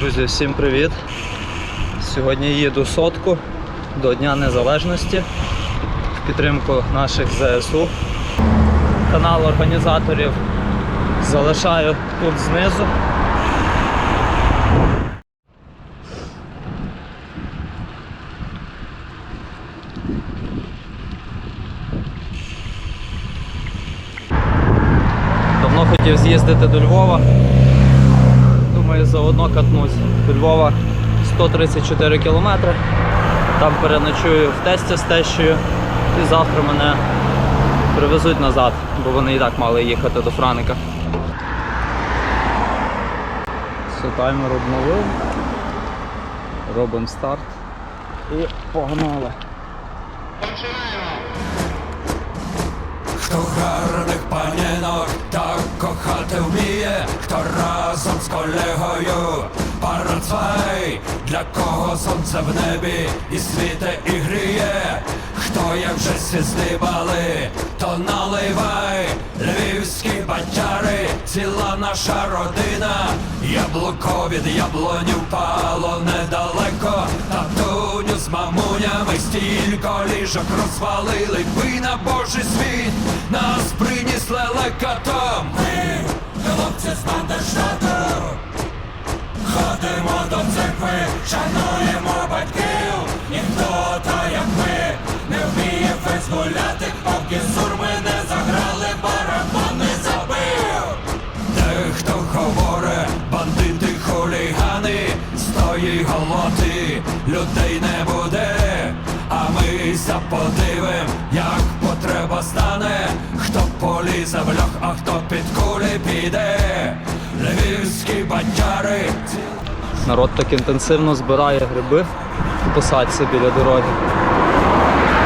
Друзі, всім привіт! Сьогодні їду сотку до Дня Незалежності в підтримку наших ЗСУ. Канал організаторів залишаю тут знизу. Давно хотів з'їздити до Львова. Заодно катнусь. До Львова 134 кілометри. Там переночую в тесті з тещою і завтра мене привезуть назад, бо вони і так мали їхати до Франика. Все, таймер обновив. Робимо старт і погнали. Хто гарних панінок так кохати вміє, хто разом з колегою парацвай, для кого сонце в небі і світе і гріє, хто як вже сі здибали, то наливай, львівські батяри, ціла наша родина, яблуко від яблоні впало недалеко, татуню з мамунями стільки ліжок розвалили, ви на божий світ нас приніс лелекатом. Ми, хлопці з ходимо людей не буде. А ми заподивим, як потреба стане, хто полізе в льох, а хто під кулі піде. Львівські бандяри, Народ так інтенсивно збирає гриби в посадці біля дороги.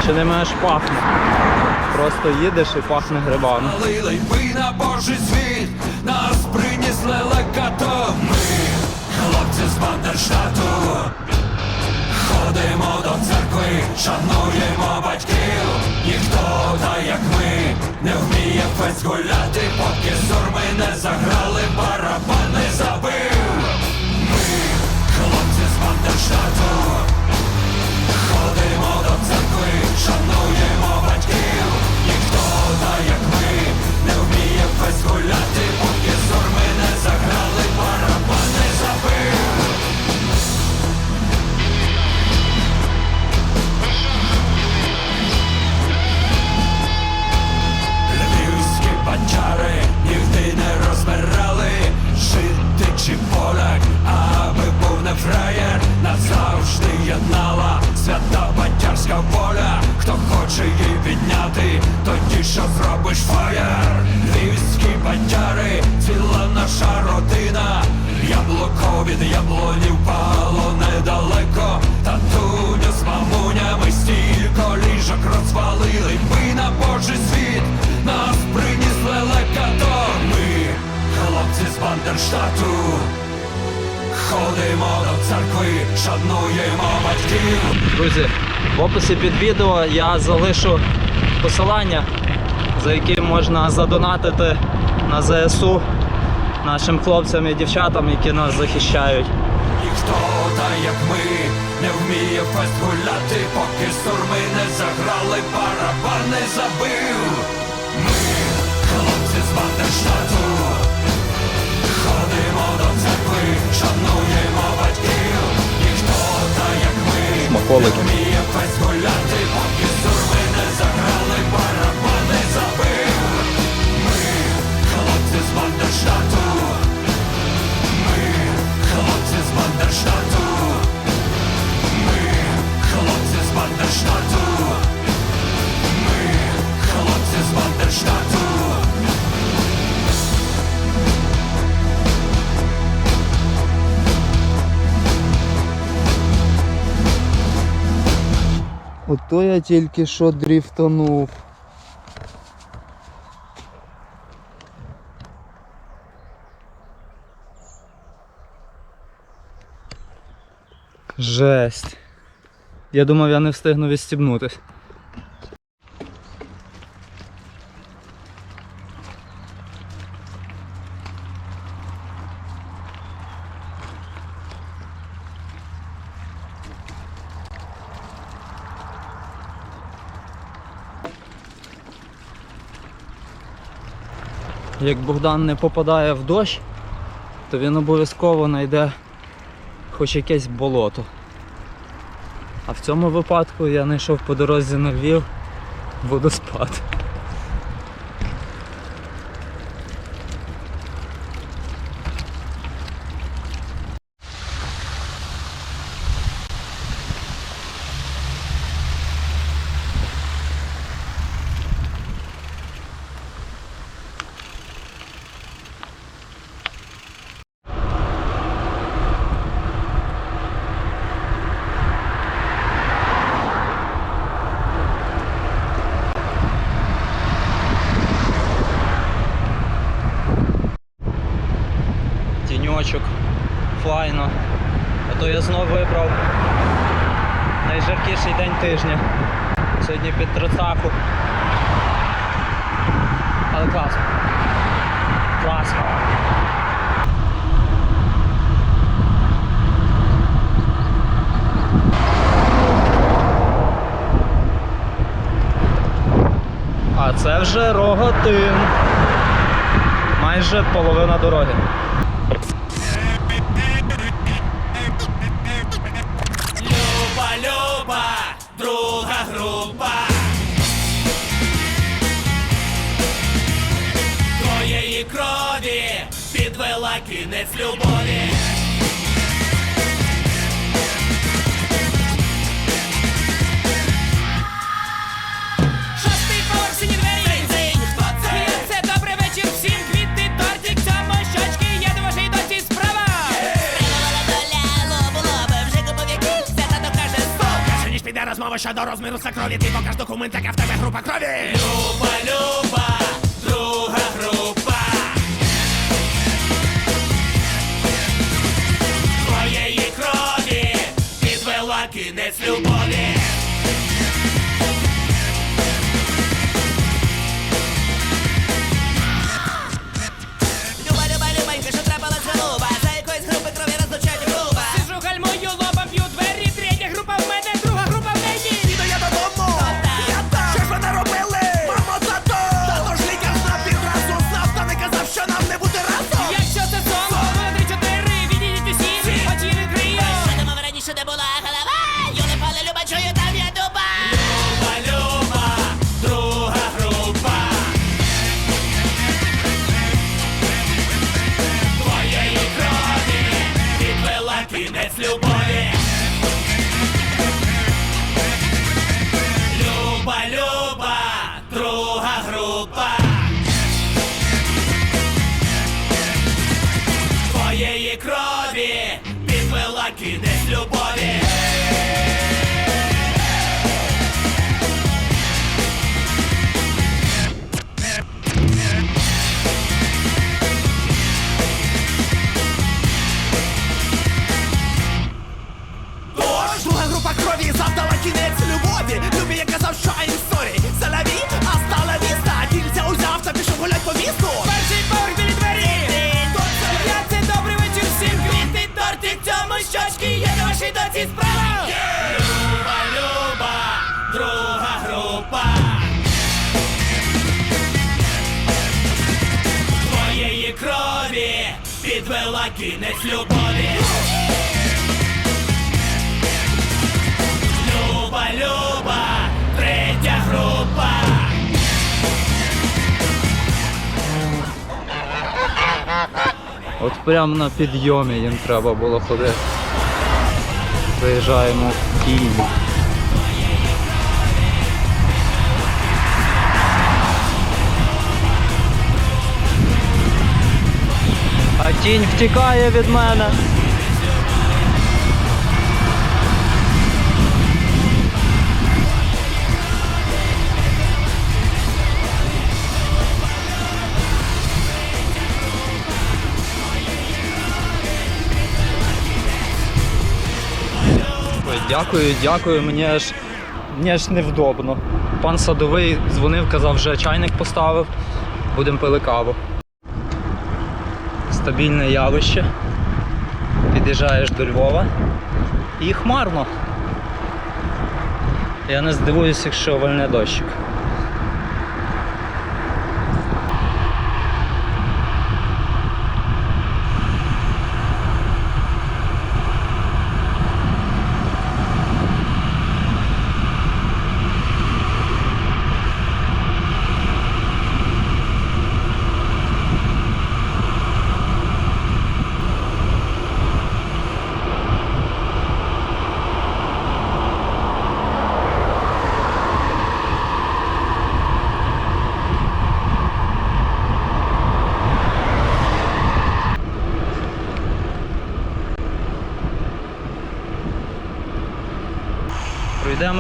Чи не маєш пахне? Просто їдеш і пахне грибами. Налили ви на божий світ, нас приніс лелекатом. Ми, хлопці з Бандерштату, ходимо до церкви, шануємо батьків. Ніхто та як ми не вміє фест гуляти, поки сурми не заграли, хоче підняти, тоді що зробиш фаєр. Львівські бандяри, ціла наша родина. Яблуко від яблоні впало недалеко, татуню з мамунями стільки ліжок розвалили. Ви на божий світ нас приніс лелекато. Ми, хлопці з Бандерштату, ходимо до церкви, шануємо батьків. Друзі, в описі під відео я залишу посилання, за яким можна задонатити на ЗСУ нашим хлопцям і дівчатам, які нас захищають. Ніхто та як ми не вміє фест гуляти, поки сурми не заграли, барабан не забив. Ми, хлопці з Бандерштату, ходимо до церкви, шануємо батьків. Ніхто та як ми Смаколики. Ото я тільки що дріфтанув. Жесть. Я думав, я не встигну відстібнутись. Як Богдан не попадає в дощ, то він обов'язково знайде хоч якесь болото. А в цьому випадку я знайшов по дорозі на Львів водоспад. Тіньочок, файно. А то я знов вибрав найжаркіший день тижня. Сьогодні під трицаку. Але класно. Класно. А це вже рогатин. Майже половина дороги. Друга група. Твоєї крові підвела кінець любові. Піде до розміру сакрові ти покаж документ, яка в тебе група крові. Люба, Люба, кінець любові. Люба, Люба, третя група. От прямо на підйомі їм треба було ходити. Заїжджаємо в тінь. Тінь втікає від мене. Дякую, дякую. Мені аж, мені аж невдобно. Пан садовий дзвонив, казав, вже чайник поставив. Будемо пили каву. Стабільне явище. Під'їжджаєш до Львова і хмарно. Я не здивуюсь, якщо вальне дощик.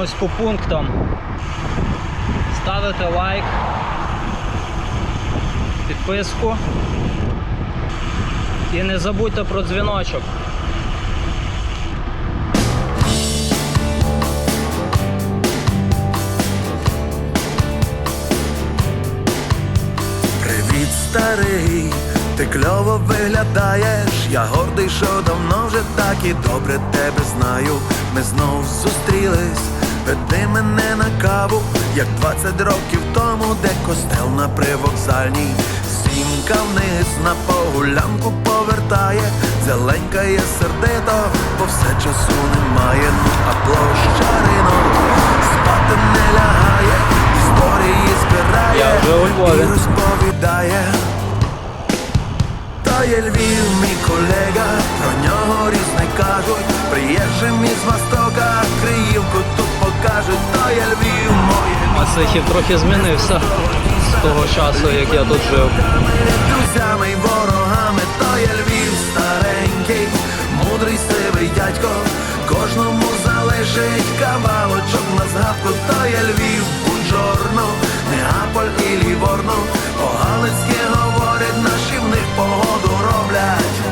Пройдемось по пунктам. Ставите лайк, підписку. І не забудьте про дзвіночок. Привіт, старий, ти кльово виглядаєш, я гордий, що давно вже так і добре тебе знаю. Ми знов зустрілись, веди мене на каву, як 20 років тому, де костел на привокзальній. Сімка вниз на погулянку повертає, зеленькає сердито, бо все часу немає, ну а площа ринок спати не лягає, історії збирає і розповідає. То є Львів, мій колега, про нього різне кажуть. Приїжджим із Востока, Криївку тут моє трохи змінився з того часу, як я тут жив. друзями й ворогами, то є Львів старенький, мудрий сивий дядько, кожному залишить кавалочок на згадку, то є Львів, Бунжорно, Неаполь і Ліворно, по-галицьки говорять, наші в них погоду роблять.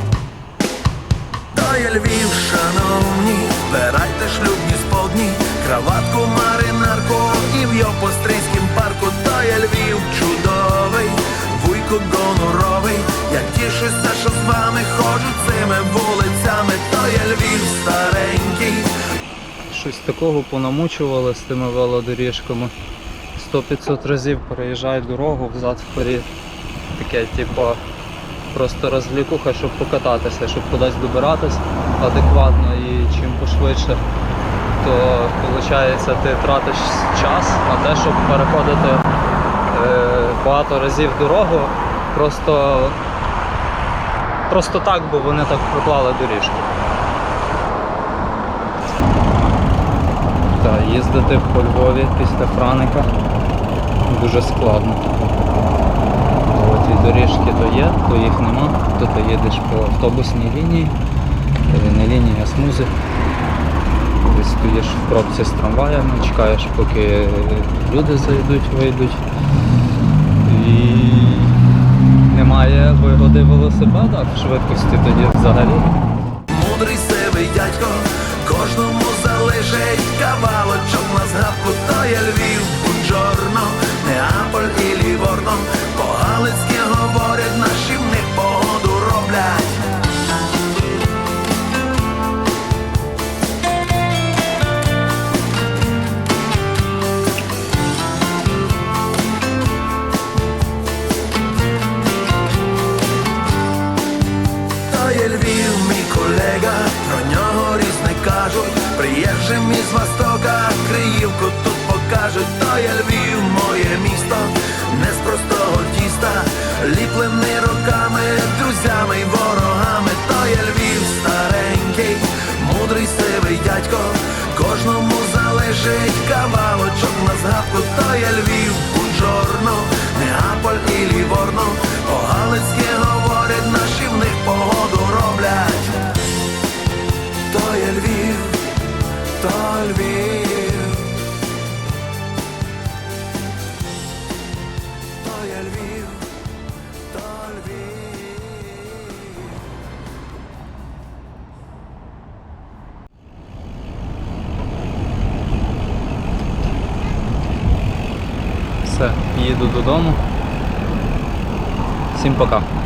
То є Львів, шановні, вбирайте шлюбні сподні, краватку, маринарку і в Йопострийськім парку, то є Львів чудовий, вуйку гоноровий, я тішуся, що з вами ходжу цими вулицями, то є Львів старенький. Щось такого понамучували з тими велодоріжками. 100-500 разів переїжджають дорогу взад вперед. Таке, типу, просто розлікуха, щоб покататися, щоб кудись добиратись адекватно і чим пошвидше, то виходить ти тратиш час на те, щоб переходити е, багато разів дорогу. Просто, просто так, бо вони так проклали доріжку. Та їздити по Львові після Франика дуже складно. Доріжки то є, то їх нема, то ти їдеш по автобусній лінії, е, не лінії, а смузі. Ти стоїш в пробці з трамваями, чекаєш, поки люди зайдуть, вийдуть. І немає вигоди велосипеда в швидкості тоді взагалі. Мудрий сивий дядько, кожному залишить кавалочок на згадку, то є Львів, Бунджорно, Неаполь і Ліворно, Приїжджим із Востока, Криївку тут покажуть. То є Львів, моє місто, не з простого тіста, ліплений роками, друзями й ворогами. То є Львів старенький, мудрий сивий дядько, кожному залишить кавалочок на згадку. То є Львів, Львів. То є Львів, їду додому. Всім пока.